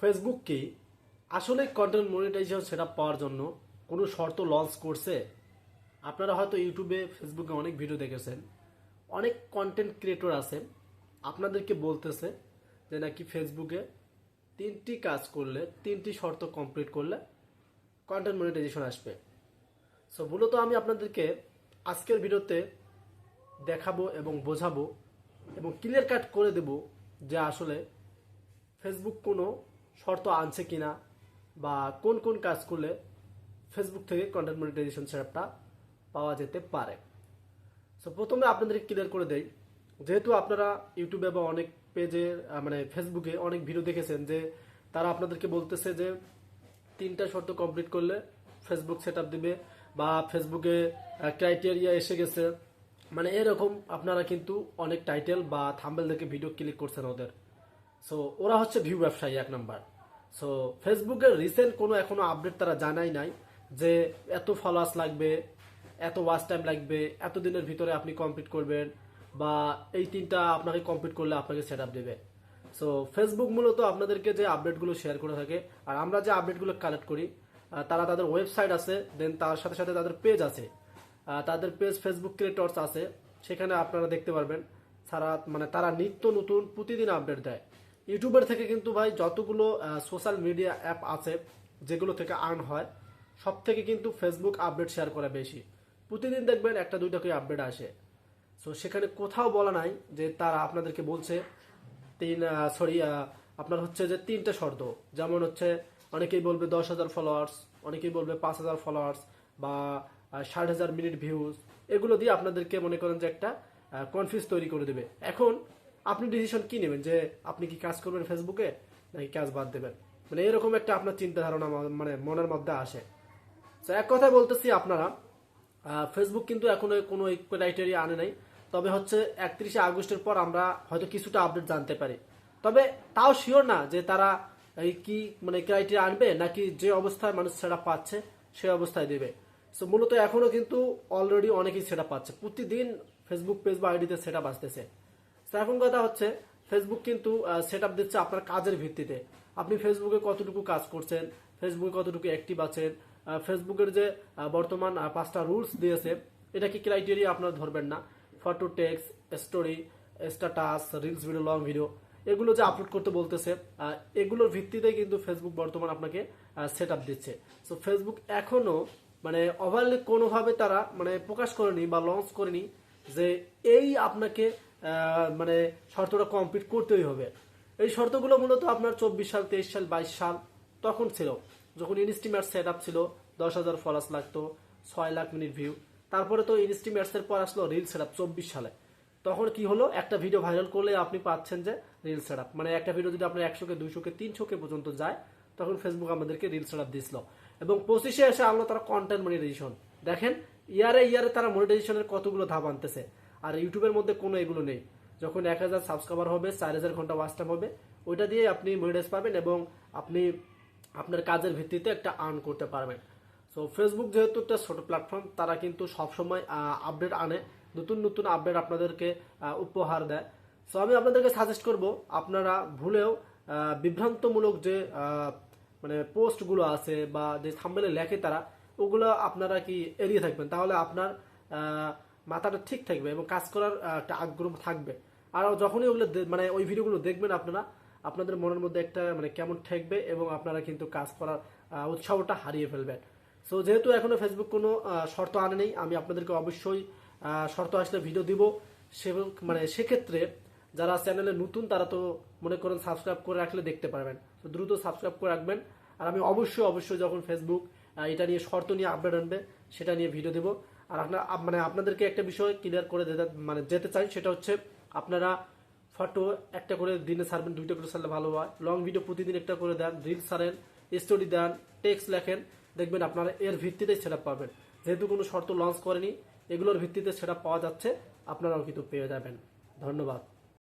Facebook কি? আসলে content monetization সেটা পাওয়ার জন্য কোনো শর্ত লঞ্চ করছে? আপনারা হয়তো ইউটিউবে ফেসবুকে অনেক ভিডিও দেখেছেন। অনেক কন্টেন্ট ক্রিয়েটর আছে, আপনাদেরকে বলতেছে যে নাকি ফেসবুকে তিনটি কাজ করলে, তিনটি শর্ত কমপ্লিট করলে কন্টেন্ট মনিটাইজেশন আসবে। সো মূলত আমি আপনাদেরকে আজকের ভিডিওতে দেখাবো এবং বোঝাবো এবং ক্লিয়ার কাট করে দেব যে আসলে ফেসবুক কোনো শর্ত আনছে কিনা বা কোন কোন কাজ করলে ফেসবুক থেকে কন্টেন্ট মনিটাইজেশন সেটআপটা পাওয়া যেতে পারে। সো প্রথমে আপনাদের ক্লিয়ার করে দেই, যেহেতু আপনারা ইউটিউবে বা অনেক পেজে মানে ফেসবুকে অনেক ভিডিও দেখেছেন যে তারা আপনাদেরকে বলতেছে যে তিনটা শর্ত কমপ্লিট করলে ফেসবুক সেট দিবে বা ফেসবুকে ক্রাইটেরিয়া এসে গেছে। মানে এরকম আপনারা কিন্তু অনেক টাইটেল বা থাম্বেল দেখে ভিডিও ক্লিক করছেন ওদের। সো ওরা হচ্ছে ভিউ ব্যবসায়ী, এক নাম্বার। সো ফেসবুকের রিসেন্ট কোনো এখনও আপডেট তারা জানাই নাই যে এত ফলোয়ার্স লাগবে, এত ওয়াচ টাইম লাগবে এত দিনের ভিতরে আপনি কমপ্লিট করবেন বা এই তিনটা আপনাকে কমপ্লিট করলে আপনাকে সেট আপ দেবে। সো ফেসবুক মূলত আপনাদেরকে যে আপডেটগুলো শেয়ার করে থাকে আর আমরা যে আপডেটগুলো কালেক্ট করি তারা তাদের ওয়েবসাইট আছে দেন তার সাথে সাথে তাদের পেজ আছে। তাদের পেজ ফেসবুক ক্রিয়েটর্স আছে, সেখানে আপনারা দেখতে পারবেন। সারা মানে তারা নিত্য নতুন প্রতিদিন আপডেট দেয়। ইউটিউবের থেকে কিন্তু ভাই যতগুলো সোশ্যাল মিডিয়া অ্যাপ আছে, যেগুলো থেকে আর্ন হয় সব থেকে কিন্তু ফেসবুক আপডেট শেয়ার করা বেশি। প্রতিদিন দেখবেন একটা, দুইটা করে আপডেট আসে। সো সেখানে কোথাও বলা নাই যে তারা আপনাদেরকে বলছে তিন সরি আপনার হচ্ছে যে তিনটা শর্ত। যেমন হচ্ছে অনেকেই বলবে দশ হাজার ফলোয়ার্স অনেকেই বলবে পাঁচ হাজার ফলোয়ার্স বা ষাট হাজার মিনিট ভিউজ এগুলো দিয়ে আপনাদেরকে মনে করেন যে একটা কনফিউজ তৈরি করে দেবে। এখন আপনি ডিসিশন কি নেবেন? যে আপনি কি কাজ করবেন ফেসবুকে নাকি কাজ বাদ দেবেন? মানে এরকম একটা আপনার চিন্তা ধারণা মানে মনের মধ্যে আসে। তো এক কথায় বলতেছি আপনারা ফেসবুক কিন্তু এখনও কোনো ক্রাইটেরিয়া আনে নাই। তবে হচ্ছে একত্রিশে আগস্টের পর আমরা হয়তো কিছুটা আপডেট জানতে পারি। তবে তাও শিওর না যে তারা এই কি মানে ক্রাইটেরিয়া আনবে, নাকি যে অবস্থায় মানুষ সেটা পাচ্ছে, সেই অবস্থায় দেবে। সো মূলত এখনও কিন্তু অলরেডি অনেকেই সেটা পাচ্ছে। প্রতিদিন ফেসবুক পেজ বা আইডিতে সেটা আসতেছে। তো এখন কথা হচ্ছে ফেসবুক কিন্তু সেট আপ দিচ্ছে আপনার কাজের ভিত্তিতে। আপনি ফেসবুকে কতটুকু কাজ করছেন ফেসবুকে কতটুকু অ্যাক্টিভ আছেন ফেসবুকের যে বর্তমান পাঁচটা রুলস দিয়েছে, এটা কি ক্রাইটেরিয়া আপনারা ধরবেন না? Photo text story status reels video long video এগুলো যে আপলোড করতে বলতেছে এগুলোর ভিত্তিতে কিন্তু ফেসবুক বর্তমান আপনাকে সেট আপ দিচ্ছে। সো ফেসবুক এখনও মানে ওভারলি কোনোভাবে তারা মানে প্রকাশ করেনি বা লঞ্চ করেনি যে এই আপনাকে মানে শর্তটা কমপ্লিট করতেই হবে। এই শর্তগুলো মূলত আপনার চব্বিশ সাল, তেইশ সাল, বাইশ সাল তখন ছিল। যখন ইনস্টিমেট সেট আপ ছিল, দশ হাজার ফলোয়ার্স লাগতো, ছয় লাখ মিনিট ভিউ তারপরে তো ইনস্টিমেটসের পর আসলো রিল সেট আপ চব্বিশ সালে। তখন কি হলো? একটা ভিডিও ভাইরাল করলে আপনি পাচ্ছেন যে রিল সেট আপ মানে একটা ভিডিও যদি আপনার একশোকে, দুইশোকে, তিনশোকে পর্যন্ত যায়, তখন ফেসবুক আমাদেরকে রিল সেট আপ দিছিল এবং পঁচিশে এসে আনলো তারা কন্টেন্ট মনিটাইজেশন দেখেন, ইয়ারে ইয়ারে তারা মনিটাইজেশনের কতগুলো ধাপ আনতেছে। আর ইউটিউবের মধ্যে কোনো এগুলো নেই। যখন এক হাজার সাবস্ক্রাইবার হবে, চার হাজার ঘণ্টা ওয়াচ টাইম হবে, ওইটা দিয়ে আপনি মনিটাইজ পাবেন এবং আপনি আপনার কাজের ভিত্তিতে একটা আর্ন করতে পারবেন। সো ফেসবুক যেহেতু একটা ছোট প্ল্যাটফর্ম তারা কিন্তু সবসময় আপডেট আনে, নতুন নতুন আপডেট আপনাদেরকে উপহার দেয়। সো আমি আপনাদেরকে সাজেস্ট করব, আপনারা ভুলেও বিভ্রান্তমূলক যে মানে পোস্টগুলো আছে বা যে থাম্বেলে লেখে তারা, ওগুলো আপনারা কি এড়িয়ে থাকবেন? তাহলে আপনার মাথাটা ঠিক থাকবে এবং কাজ করার একটা আগ্রহ থাকবে। আর যখনই ওগুলো মানে ওই ভিডিওগুলো দেখবেন আপনারা, আপনাদের মনের মধ্যে একটা মানে কেমন ঠেকবে এবং আপনারা কিন্তু কাজ করার উৎসাহটা হারিয়ে ফেলবেন। সো যেহেতু এখনও ফেসবুক কোনো শর্ত আনে নেই, আমি আপনাদেরকে অবশ্যই শর্ত আসলে ভিডিও দিব। সে মানে সেক্ষেত্রে যারা চ্যানেলে নতুন, তারা তো মনে করেন সাবস্ক্রাইব করে রাখলে দেখতে পারবেন। তো দ্রুত সাবস্ক্রাইব করে রাখবেন। আর আমি অবশ্যই অবশ্যই যখন ফেসবুক এটা নিয়ে শর্ত নিয়ে আপডেট আনবে, সেটা নিয়ে ভিডিও দেবো। আর আপনার মানে আপনাদেরকে একটা বিষয় ক্লিয়ার করে মানে যেতে চাই, সেটা হচ্ছে আপনারা ফটো একটা করে দিনে সারবেন দুইটা করে সারলে ভালো হয়। লং ভিডিও প্রতিদিন একটা করে দেন রিল সারেন স্টোরি দেন টেক্সট লেখেন, দেখবেন আপনারা এর ভিত্তিতে সেটা পাবেন। যেহেতু কোনো শর্ত লঞ্চ করেনি, এগুলোর ভিত্তিতে সেটা পাওয়া যাচ্ছে, আপনারাও কিন্তু পেয়ে যাবেন। ধন্যবাদ।